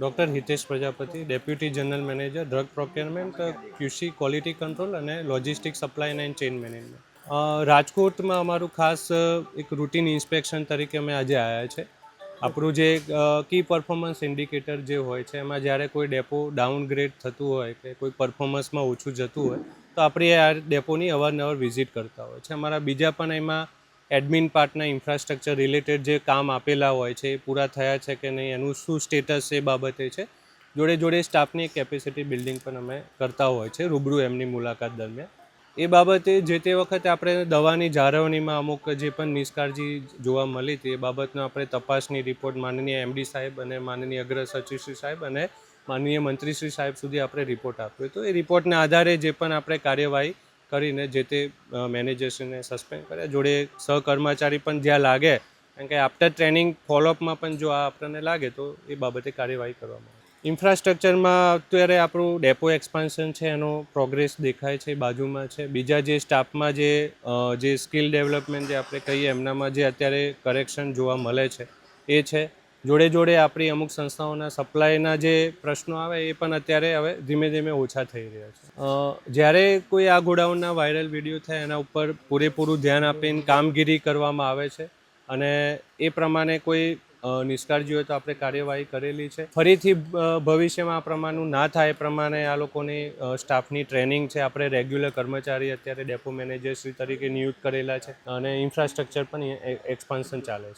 Doctor Hitesh Prajapati, deputy general manager, drug procurement, QC quality control અને logistic supply and chain management. રાજકોટમાં અમારું ખાસ એક routine inspection તરીકે અમે આજે આવ્યા છે. આપણું જે કી પરફોર્મન્સ ઇન્ડિકેટર જે હોય છે, એમાં જ્યારે કોઈ ડેપો ડાઉનગ્રેડ થતું હોય કે કોઈ પરફોર્મન્સમાં ઓછું જતું હોય, તો આપણે આ ડેપોની અવારનવાર વિઝિટ કરતા હોય છે. અમારા બીજા પણ એમાં એડમિન પાર્ટના ઇન્ફ્રાસ્ટ્રક્ચર રિલેટેડ જે કામ આપેલા હોય છે, એ પૂરા થયા છે કે નહીં, એનું શું સ્ટેટસ એ બાબતે છે. જોડે જોડે સ્ટાફની કેપેસિટી બિલ્ડિંગ પણ અમે કરતા હોય છે, રૂબરૂ એમની મુલાકાત દરમિયાન. એ બાબતે જે તે વખતે આપણે દવાની જાળવણીમાં અમુક જે પણ નિષ્કાળજી જોવા મળી હતી, એ બાબતનો આપણે તપાસની રિપોર્ટ માનનીય એમડી સાહેબ અને માનનીય અગ્ર સચિવશ્રી સાહેબ અને માનનીય મંત્રીશ્રી સાહેબ સુધી આપણે રિપોર્ટ આપ્યો તો એ રિપોર્ટના આધારે જે પણ આપણે કાર્યવાહી કરીને જે તે મેનેજર્સને સસ્પેન્ડ કર્યા. જોડે સહકર્મચારી પણ જ્યાં લાગે, કારણ કે આફ્ટર ટ્રેનિંગ ફોલોઅપમાં પણ જો આ આપણને લાગે, તો એ બાબતે કાર્યવાહી કરવામાં આવે. ઇન્ફ્રાસ્ટ્રક્ચરમાં અત્યારે આપણું ડેપો એક્સપાન્શન છે, એનો પ્રોગ્રેસ દેખાય છે, બાજુમાં છે. બીજા જે સ્ટાફમાં જે જે સ્કિલ ડેવલપમેન્ટ જે આપણે કહીએ, એમનામાં જે અત્યારે કરેક્શન જોવા મળે છે, એ છે. જોડે જોડે આપણી અમુક સંસ્થાઓના સપ્લાયના જે પ્રશ્નો આવે એ પણ અત્યારે હવે ધીમે ધીમે ઓછા થઈ રહ્યા છે. જ્યારે કોઈ આ ગોડાઉનના વાયરલ વીડિયો થાય એના ઉપર પૂરેપૂરું ધ્યાન આપીને કામગીરી કરવામાં આવે છે અને એ પ્રમાણે કોઈ નિષ્કાળજી હોય તો આપણે કાર્યવાહી કરેલી છે. ફરીથી ભવિષ્યમાં આ પ્રમાણનું ના થાય એ પ્રમાણે આ લોકોની સ્ટાફની ટ્રેનિંગ છે. આપણે રેગ્યુલર કર્મચારી અત્યારે ડેપો મેનેજરશ્રી તરીકે નિયુક્ત કરેલા છે અને ઇન્ફ્રાસ્ટ્રક્ચર પણ એક્સપાન્શન ચાલે છે.